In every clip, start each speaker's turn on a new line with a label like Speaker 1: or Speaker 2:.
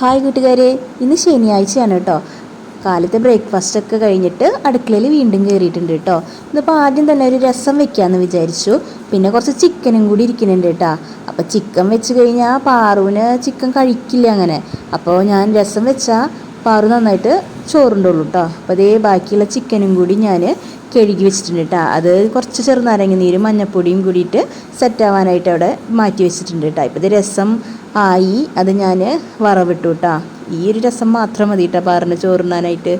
Speaker 1: Hi കൂട്ടുകാരെ. ഇന്ന് ശനിയാഴ്ചയാണ് കേട്ടോ. കാലത്തെ ബ്രേക്ക്ഫാസ്റ്റ് ഒക്കെ കഴിഞ്ഞിട്ട് അടുക്കളയിൽ വീണ്ടും കയറിയിട്ടുണ്ട് കേട്ടോ. ഇന്നിപ്പോൾ ആദ്യം തന്നെ ഒരു രസം വെക്കാമെന്ന് വിചാരിച്ചു. പിന്നെ കുറച്ച് ചിക്കനും കൂടി ഇരിക്കുന്നുണ്ട് കേട്ടോ. അപ്പോൾ ചിക്കൻ വെച്ച് കഴിഞ്ഞാൽ പാറുവിന് ചിക്കൻ കഴിക്കില്ല അങ്ങനെ. അപ്പോൾ ഞാൻ രസം വെച്ചാൽ പാറു നന്നായിട്ട് ചോറുണ്ടുള്ളൂ കേട്ടോ അപ്പോൾ അതേ ബാക്കിയുള്ള ചിക്കനും കൂടി ഞാൻ കഴുകി വെച്ചിട്ടുണ്ട് കേട്ടോ അത് കുറച്ച് ചെറുനാരങ്ങ നീരും മഞ്ഞപ്പൊടിയും കൂടിയിട്ട് സെറ്റ് ആവാനായിട്ട് അവിടെ മാറ്റി വെച്ചിട്ടുണ്ട് കേട്ടോ ഇപ്പോൾ ഇത് രസം ആയി. അത് ഞാൻ വറവിട്ടു കേട്ടോ ഈ ഒരു രസം മാത്രം മതി കേട്ടോ പാറിന് ചോറുണ്ണാനായിട്ട്.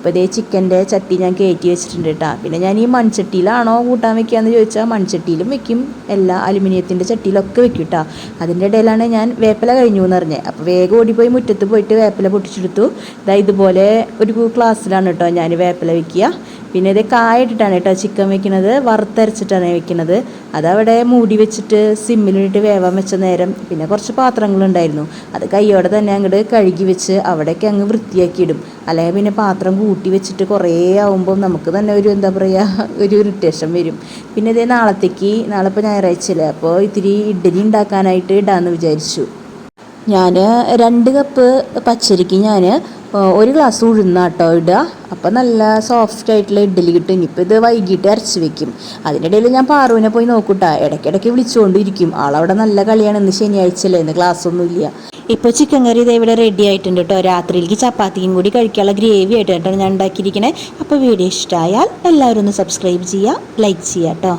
Speaker 1: ഇപ്പോൾ ഇതേ ചിക്കന്റെ ചട്ടി ഞാൻ കയറ്റി വെച്ചിട്ടുണ്ട് കേട്ടോ. പിന്നെ ഞാൻ ഈ മൺചട്ടിയിലാണോ കൂട്ടാൻ വെക്കുകയെന്ന് ചോദിച്ചാൽ മൺചട്ടിയിലും വെക്കും. എല്ലാ അലുമിനിയത്തിന്റെ ചട്ടിയിലൊക്കെ വെക്കും കേട്ടോ. അതിന്റെ ഇടയിലാണ് ഞാൻ വേപ്പില കഴിഞ്ഞു എന്ന് പറഞ്ഞത് അപ്പോൾ വേഗം ഓടിപ്പോയി മുറ്റത്ത് പോയിട്ട് വേപ്പില പൊട്ടിച്ചെടുത്തു. ഇതാ ഇതുപോലെ ഒരു ക്ലാസ്സിലാണ് കേട്ടോ ഞാൻ വേപ്പില വെക്കുക. പിന്നെ ഇത് കായിട്ടിട്ടാണ് കേട്ടോ ചിക്കൻ വെക്കുന്നത്. വറുത്തരച്ചിട്ടാണ് വെക്കുന്നത്. അതവിടെ മൂടി വെച്ചിട്ട് സിമ്മിലിട്ട് വേവാൻ വെച്ച നേരം പിന്നെ കുറച്ച് പാത്രങ്ങളുണ്ടായിരുന്നു. അത് കൈയോടെ തന്നെ അങ്ങോട്ട് കഴുകി വെച്ച് അവിടേക്ക് അങ്ങ് വൃത്തിയാക്കിയിടും. അല്ലെങ്കിൽ പിന്നെ പാത്രം കൂട്ടി വെച്ചിട്ട് കുറേ ആവുമ്പം നമുക്ക് തന്നെ ഒരു എന്താ പറയുക ഒരു ഇറിറ്റേഷൻ വരും. പിന്നെ ഇതേ നാളത്തേക്ക് നാളെ ഇപ്പോൾ ഞായറാഴ്ചയില്ലേ അപ്പോൾ ഇത്തിരി ഇഡ്ഡലി ഉണ്ടാക്കാനായിട്ട് ഇടാമെന്ന് വിചാരിച്ചു. ഞാൻ രണ്ട് കപ്പ് പച്ചരിക്ക് ഞാൻ ഒരു ഗ്ലാസ് ഉഴുന്നാട്ടോ ഇടുക അപ്പം നല്ല സോഫ്റ്റ് ആയിട്ടുള്ള ഇഡ്ഡലി കിട്ടും. ഇനിയിപ്പോൾ ഇത് വൈകിട്ട് അരച്ച് വെക്കും. അതിനിടയിൽ ഞാൻ പാറുവിനെ പോയി നോക്കൂട്ടാ. ഇടയ്ക്കിടയ്ക്ക് വിളിച്ചുകൊണ്ടിരിക്കും ആളവിടെ നല്ല കളിയാണ്. ഇന്ന് ശനിയാഴ്ചയല്ലേ ഇന്ന് ക്ലാസ് ഒന്നും ഇല്ല. ഇപ്പോൾ ചിക്കൻ കറി ഇതേ ഇവിടെ റെഡി ആയിട്ടുണ്ട് കേട്ടോ രാത്രിയിലേക്ക് ചപ്പാത്തിയും കൂടി കഴിക്കാനുള്ള ഗ്രേവി ആയിട്ടാണ് ഞാൻ ഉണ്ടാക്കിയിരിക്കണേ. അപ്പോൾ വീഡിയോ ഇഷ്ടമായാൽ എല്ലാവരും ഒന്ന് സബ്സ്ക്രൈബ് ചെയ്യുക ലൈക്ക് ചെയ്യുക കേട്ടോ